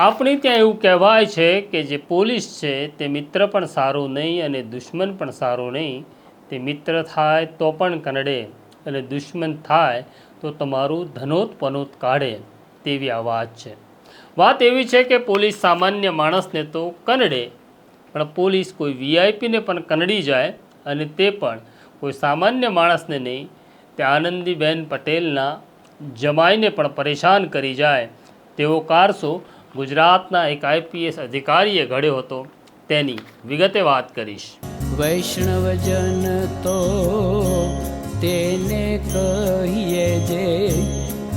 આપણી ત્યાં એવું કહેવાય છે કે જે પોલીસ છે, તે મિત્ર પણ સારો નહીં અને દુશ્મન પણ સારો નહીં. તે મિત્ર થાય તો પણ કનડે અને દુશ્મન થાય તો તમારું ધનોતપનોત કાઢે તેવી આ વાત છે. વાત એવી છે કે પોલીસ સામાન્ય માણસને તો કનડે પણ પોલીસ કોઈ વીઆઈપીને પણ કનડી જાય અને તે પણ કોઈ સામાન્ય માણસને નહીં. તે આનંદીબેન પટેલના જમાઈને પણ પરેશાન કરી જાય. તેવો કારસો ગુજરાતના એક આઈપીએસ અધિકારીએ ઘડ્યો હતો તેની વિગતે વાત કરીશ. વૈષ્ણવજન તો તેને કહીએ જે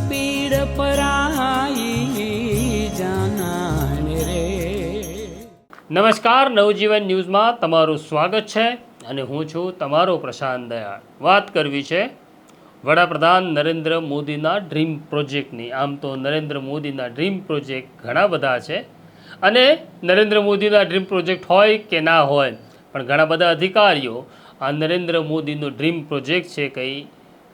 પીડ પરાઈ જાનાને રે. નમસ્કાર નવજીવન ન્યૂઝમાં તમારું સ્વાગત છે અને હું છું તમારો પ્રશાંત દયાળ. વાત કરવી છે વડાપ્રધાન નરેન્દ્ર મોદીના ડ્રીમ પ્રોજેક્ટની. આમ તો નરેન્દ્ર મોદીના ડ્રીમ પ્રોજેક્ટ ઘણા બધા છે અને નરેન્દ્ર મોદીના ડ્રીમ પ્રોજેક્ટ હોય કે ના હોય, પણ ઘણા બધા અધિકારીઓ આ નરેન્દ્ર મોદીનો ડ્રીમ પ્રોજેક્ટ છે કંઈ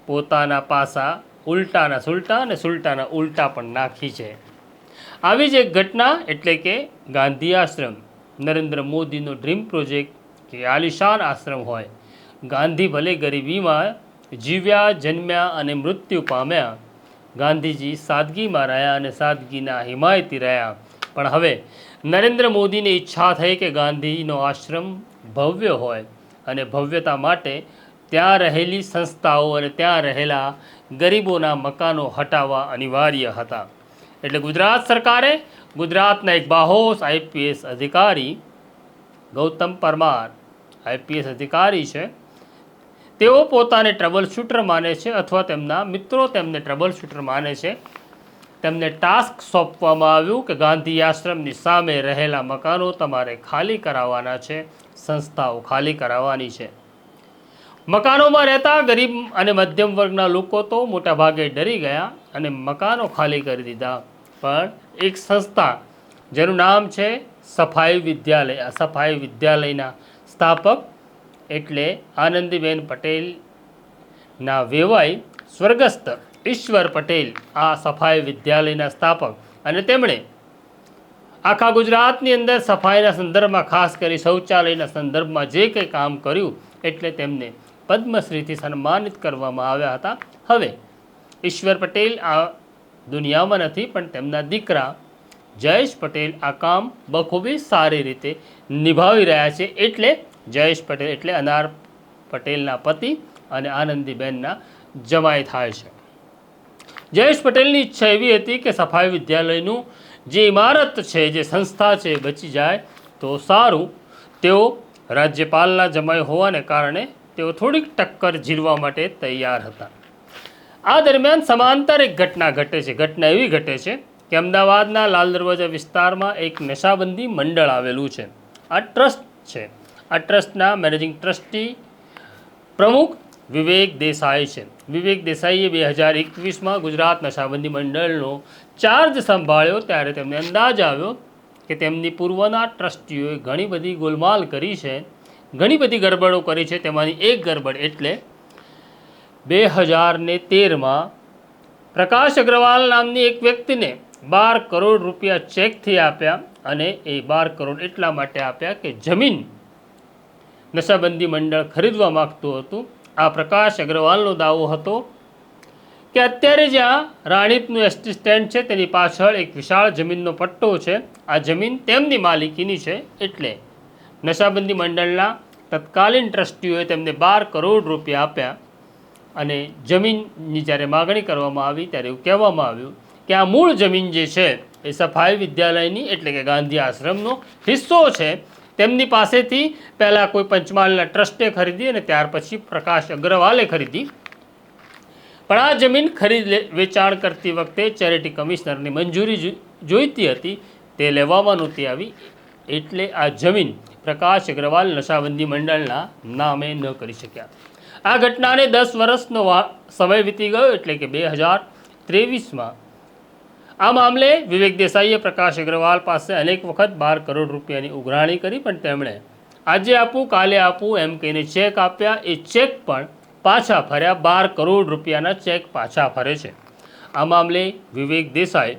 પોતાના પાસા ઉલટાના સુલટા અને સુલટાના ઉલટા પણ નાખી છે. આવી જ એક ઘટના એટલે કે ગાંધી આશ્રમ. નરેન્દ્ર મોદીનો ડ્રીમ પ્રોજેક્ટ કે આલિશાન આશ્રમ હોય. ગાંધી ભલે ગરીબીમાં જીવ્યા, જન્મ્યા અને મૃત્યુ પામ્યા. ગાંધીજી સાદગીમાં રહ્યા અને સાદગીના હિમાયતી રહ્યા. પણ હવે નરેન્દ્ર મોદીની ઈચ્છા થઈ કે ગાંધીનો આશ્રમ ભવ્ય હોય અને ભવ્યતા માટે ત્યાં રહેલી સંસ્થાઓ અને ત્યાં રહેલા ગરીબોના મકાનો હટાવવા અનિવાર્ય હતા. એટલે ગુજરાત સરકારે ગુજરાતના એક બાહોશ આઈપીએસ અધિકારી ગૌતમ પરમાર, આઈપીએસ અધિકારી છે તેઓ પોતાને ટ્રબલ શૂટર માને છે અથવા તેમના મિત્રો તેમને ટ્રબલ શૂટર માને છે. તેમને ટાસ્ક સોંપવામાં આવ્યું કે ગાંધી આશ્રમની સામે રહેલા મકાનો તમારે ખાલી કરાવવાના છે, સંસ્થાઓ ખાલી કરાવવાની છે. મકાનોમાં રહેતા ગરીબ અને મધ્યમ વર્ગના લોકો તો મોટાભાગે ડરી ગયા અને મકાનો ખાલી કરી દીધા. પણ એક સંસ્થા, જેનું નામ છે સફાઈ વિદ્યાલય, આ સફાઈ વિદ્યાલયના સ્થાપક એટલે આનંદીબેન પટેલના વેવાઈ સ્વર્ગસ્થ ઈશ્વર પટેલ, આ સફાઈ વિદ્યાલયના સ્થાપક અને તેમણે આખા ગુજરાતની અંદર સફાઈના સંદર્ભમાં, ખાસ કરી શૌચાલયના સંદર્ભમાં જે કંઈ કામ કર્યું એટલે તેમને પદ્મશ્રીથી સન્માનિત કરવામાં આવ્યા હતા. હવે, ઈશ્વર પટેલ આ દુનિયામાં નથી, પણ તેમના દીકરા જયેશ પટેલ આ કામ બખૂબી સારી રીતે નિભાવી રહ્યા છે. એટલે જયેશ પટેલ એટલે અનાર પટેલના પતિ અને આનંદીબેનના જમાઈ થાય છે. જયેશ પટેલની ઈચ્છા એવી હતી કે સફાઈ વિદ્યાલયનું જે ઇમારત છે, જે સંસ્થા છે બચી જાય તો સારું. તેઓ રાજ્યપાલના જમાઈ હોવાને કારણે તેઓ થોડીક ટક્કર ઝીલવા માટે તૈયાર હતા. આ દરમિયાન સમાંતર એક ઘટના ઘટે છે. ઘટના એવી ઘટે છે કે અમદાવાદના લાલ દરવાજા વિસ્તારમાં એક નશાબંધી મંડળ આવેલું છે. આ ટ્રસ્ટ છે. આ ટ્રસ્ટના મેનેજિંગ ટ્રસ્ટી પ્રમુખ વિવેક દેસાઈ છે. વિવેક દેસાઈએ બે હજાર એકવીસમાં ગુજરાત નશાબંધી મંડળનો ચાર્જ સંભાળ્યો ત્યારે તેમને અંદાજ આવ્યો કે તેમની પૂર્વના ટ્રસ્ટીઓએ ઘણી બધી ગોલમાલ કરી છે. ઘણી બધી ગરબડો કરી છે. તેમાંની એક ગરબડ એટલે બે હજાર ને તેરમાં પ્રકાશ અગ્રવાલ નામની એક વ્યક્તિને બાર કરોડ રૂપિયા ચેકથી આપ્યા અને એ બાર કરોડ એટલા માટે આપ્યા કે જમીન નશાબંધી મંડળ ખરીદવા માગતું હતું. આ પ્રકાશ અગ્રવાલનો દાવો હતો કે અત્યારે જ્યાં રાણીપનું એસટી સ્ટેન્ડ છે, તેની પાછળ એક વિશાળ જમીનનો પટ્ટો છે. આ જમીન તેમની માલિકીની છે એટલે નશાબંધી મંડળના તત્કાલીન ટ્રસ્ટીઓએ તેમને બાર કરોડ રૂપિયા આપ્યા અને જમીનની જ્યારે માગણી કરવામાં આવી ત્યારે એવું કહેવામાં આવ્યું કે આ મૂળ જમીન જે છે એ સફાઈ વિદ્યાલયની એટલે કે ગાંધી આશ્રમનો હિસ્સો છે. તેમની પાસેથી પહેલાં કોઈ પંચમહાલના ટ્રસ્ટે ખરીદી અને ત્યાર પછી પ્રકાશ અગ્રવાલે ખરીદી. પણ આ જમીન ખરીદ વેચાણ કરતી વખતે ચેરિટી કમિશનરની મંજૂરી જોઈતી હતી, તે લેવામાં નહોતી આવી. એટલે આ જમીન પ્રકાશ અગ્રવાલ નશાબંધી મંડળના નામે ન કરી શક્યા. આ ઘટનાને દસ વર્ષનો સમય વીતી ગયો, એટલે કે બે હજાર ત્રેવીસમાં આ મામલે વિવેક દેસાઈએ પ્રકાશ અગ્રવાલ પાસે અનેક વખત બાર કરોડ રૂપિયાની ઉઘરાણી કરી, પણ તેમણે આજે આપું, કાલે આપું એમ કહીને ચેક આપ્યા. એ ચેક પણ પાછા ફર્યા. બાર કરોડ રૂપિયાના ચેક પાછા ફરે છે. આ મામલે વિવેક દેસાઈ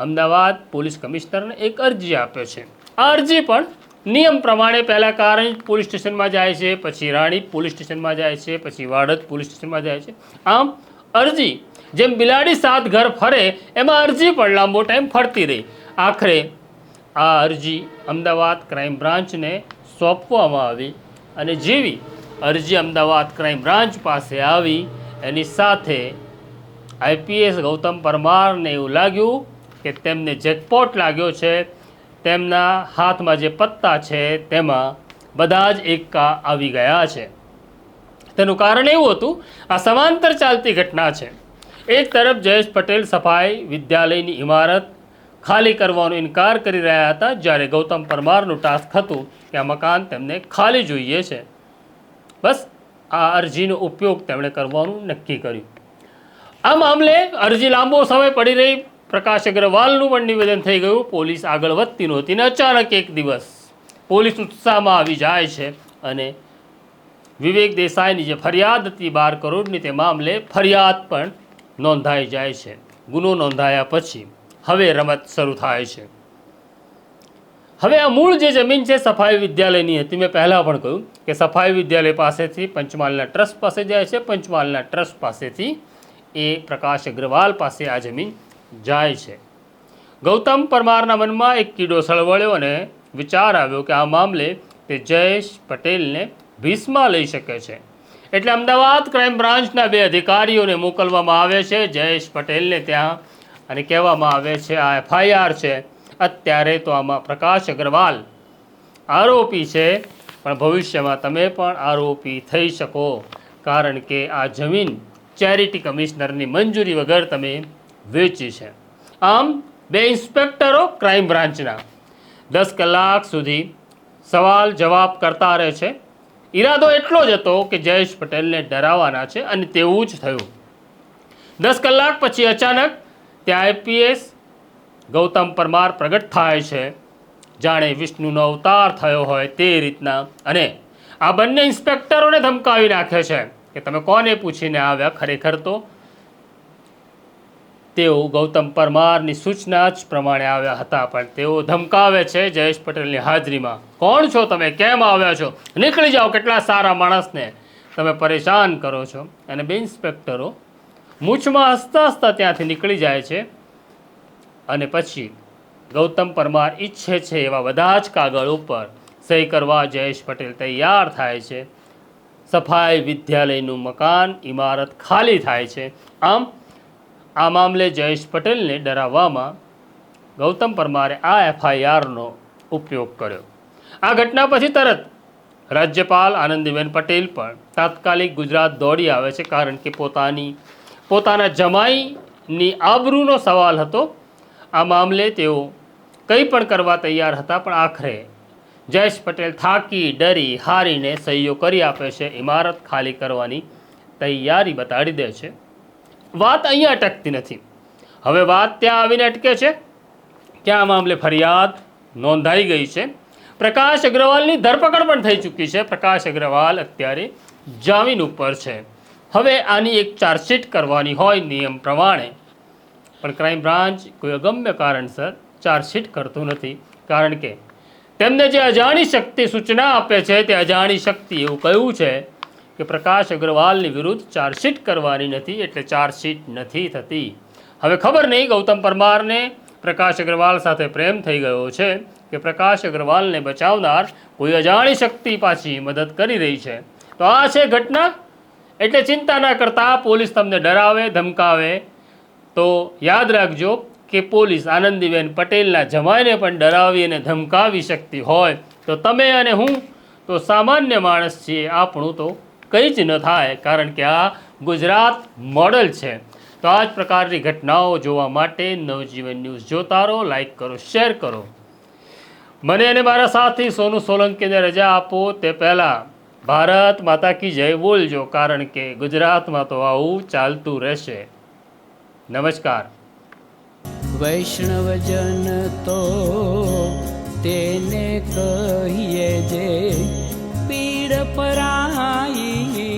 અમદાવાદ પોલીસ કમિશનરને એક અરજી આપ્યો છે. આ અરજી પણ નિયમ પ્રમાણે પહેલાં કારણ પોલીસ સ્ટેશનમાં જાય છે, પછી રાણી પોલીસ સ્ટેશનમાં જાય છે, પછી વાડત પોલીસ સ્ટેશનમાં જાય છે. આમ અરજી જેમ બિલાડી સાત ઘર ફરે, એમાં અરજી પણ લાંબો ટાઈમ ફરતી રહી. આખરે આ અરજી અમદાવાદ ક્રાઇમ બ્રાન્ચને સોંપવામાં આવી અને જેવી અરજી અમદાવાદ ક્રાઇમ બ્રાન્ચ પાસે આવી, એની સાથે આઈપીએસ ગૌતમ પરમારને એવું લાગ્યું કે તેમને જેકપોટ લાગ્યો છે, તેમના હાથમાં જે પત્તા છે તેમાં બધા જ એકા આવી ગયા છે. તેનું કારણ એવું હતું, આ સમાંતર ચાલતી ઘટના છે. એક તરફ જયેશ પટેલ સફાઈ વિદ્યાલયની ઇમારત ખાલી કરવાનો ઇનકાર કરી રહ્યા હતા, જ્યારે ગૌતમ પરમારનું ટાસ્ક હતું કે આ મકાન તેમને ખાલી જોઈએ છે. બસ, આ અરજીનો ઉપયોગ તેમણે કરવાનું નક્કી કર્યું. આ મામલે અરજી લાંબો સમય પડી રહી. પ્રકાશ અગ્રવાલનું પણ નિવેદન થઈ ગયું. પોલીસ આગળ વધતી નહોતી ને અચાનક એક દિવસ પોલીસ ઉત્સાહમાં આવી જાય છે અને વિવેક દેસાઈની જે ફરિયાદ હતી બાર કરોડની તે મામલે ફરિયાદ પણ નોંધાઈ જાય છે. ગુનો નોંધાયા પછી હવે રમત શરૂ થાય છે. હવે આ મૂળ જે જમીન છે સફાઈ વિદ્યાલયની હતી, મેં પહેલાં પણ કહ્યું કે સફાઈ વિદ્યાલય પાસેથી પંચમહાલના ટ્રસ્ટ પાસે જાય છે. પંચમહાલના ટ્રસ્ટ પાસેથી એ પ્રકાશ અગ્રવાલ પાસે આ જમીન જાય છે. ગૌતમ પરમારના મનમાં એક કીડો સળવળ્યો અને વિચાર આવ્યો કે આ મામલે તે જયેશ પટેલને ભીસમાં લઈ શકે છે. એટલે અમદાવાદ ક્રાઇમ બ્રાન્ચના બે અધિકારીઓને મોકલવામાં આવે છે. જયેશ પટેલને ત્યાં અને કહેવામાં આવે છે, આ એફઆઈઆર છે. અત્યારે તો આમાં પ્રકાશ અગ્રવાલ આરોપી છે, પણ ભવિષ્યમાં તમે પણ આરોપી થઈ શકો. કારણ કે આ જમીન ચેરિટી કમિશનરની મંજૂરી વગર તમે વેચી છે. આમ, બે ઇન્સ્પેક્ટરો ક્રાઇમ બ્રાન્ચના દસ કલાક સુધી સવાલ જવાબ કરતા રહે છે. ઈરાદો એટલો જ હતો કે જયેશ પટેલને ડરાવવાના છે અને તેવું જ થયું. દસ કલાક પછી અચાનક ત્યાં આઈપીએસ ગૌતમ પરમાર પ્રગટ થાય છે. જાણે વિષ્ણુનો અવતાર થયો હોય તે રીતના. અને આ બંને ઇન્સ્પેક્ટરોને ધમકાવી નાખે છે. કે તમે કોને પૂછીને આવ્યા ખરેખર તો? તેઓ ગૌતમ પરમારની સૂચના જ પ્રમાણે આવ્યા હતા, પણ તેઓ ધમકાવે છે, જયેશ પટેલની હાજરીમાં. કોણ છો તમે? કેમ આવ્યા છો? નીકળી જાઓ કેટલા સારા માણસને. તમે પરેશાન કરો છો. અને બે ઇન્સ્પેક્ટરો મૂછમાં હસતા હસતા ત્યાંથી નીકળી જાય છે. અને પછી ગૌતમ પરમાર ઈચ્છે છે એવા બધા જ કાગળ ઉપર સહી કરવા જયેશ પટેલ તૈયાર થાય છે. સફાઈ વિદ્યાલયનું મકાન ઇમારત ખાલી થાય છે. આમ આ મામલે જયેશ પટેલને ડરાવવામાં ગૌતમ પરમારે આ એફઆઈઆરનો ઉપયોગ કર્યો. આ ઘટના પછી તરત રાજ્યપાલ આનંદીબેન પટેલ પણ તાત્કાલિક ગુજરાત દોડી આવે છે કારણ કે પોતાની, પોતાના જમાઈની આબરૂનો સવાલ હતો. આ મામલે તેઓ કંઈ પણ કરવા તૈયાર હતા પણ આખરે જયેશ પટેલ થાકી, ડરી, હારીને સહીઓ કરી આપે છે, ઇમારત ખાલી કરવાની તૈયારી બતાડી દે છે. વાત અહીંયા અટકતી નથી. હવે વાત ત્યાં આવીને અટકે છે. કે આ મામલે ફરિયાદ નોંધાઈ ગઈ છે. પ્રકાશ અગ્રવાલની ધરપકડ પણ થઈ ચૂકી છે. પ્રકાશ અગ્રવાલ અત્યારે જામીન ઉપર છે. હવે આની એક ચાર્જશીટ કરવાની હોય નિયમ પ્રમાણે. પણ ક્રાઇમ બ્રાન્ચ કોઈ અગમ્ય કારણસર ચાર્જશીટ કરતું નથી. કારણ કે તેમને જે અજાણી શક્તિ સૂચના આપે છે તે અજાણી શક્તિ એવું કહ્યું છે કે પ્રકાશ અગ્રવાલની વિરુદ્ધ ચાર્જશીટ કરવાની નથી એટલે ચાર્જશીટ નથી થતી. હવે ખબર નહીં ગૌતમ પરમારને પ્રકાશ અગ્રવાલ સાથે પ્રેમ થઈ ગયો છે કે પ્રકાશ અગ્રવાલને બચાવનાર કોઈ અજાણી શક્તિ પાછી મદદ કરી રહી છે. તો આ છે ઘટના? એટલે ચિંતા ના કરતા પોલીસ તમને ડરાવે, ધમકાવે. તો યાદ રાખજો કે પોલીસ આનંદીબેન પટેલના જમાઈને પણ ડરાવી અને ધમકાવી શકતી હોય. તો તમે અને હું તો સામાન્ય માણસ છીએ આપણું તો કંઈ જ ન થાય કારણ કે આ ગુજરાત મોડલ છે. તો આ જ પ્રકારની ઘટનાઓ જોવા માટે નવજીવન ન્યૂઝ જોતા રહો લાઇક કરો, શેર કરો. મને અને મારા સાથી સોનુ સોલંકીને રજા આપો તે પહેલાં ભારત માતા કી જય બોલજો કારણ કે ગુજરાતમાં તો આવું ચાલતું રહેશે. નમસ્કાર. વૈષ્ણવજન તો તેને કહીએ જે પીડ પરાઈ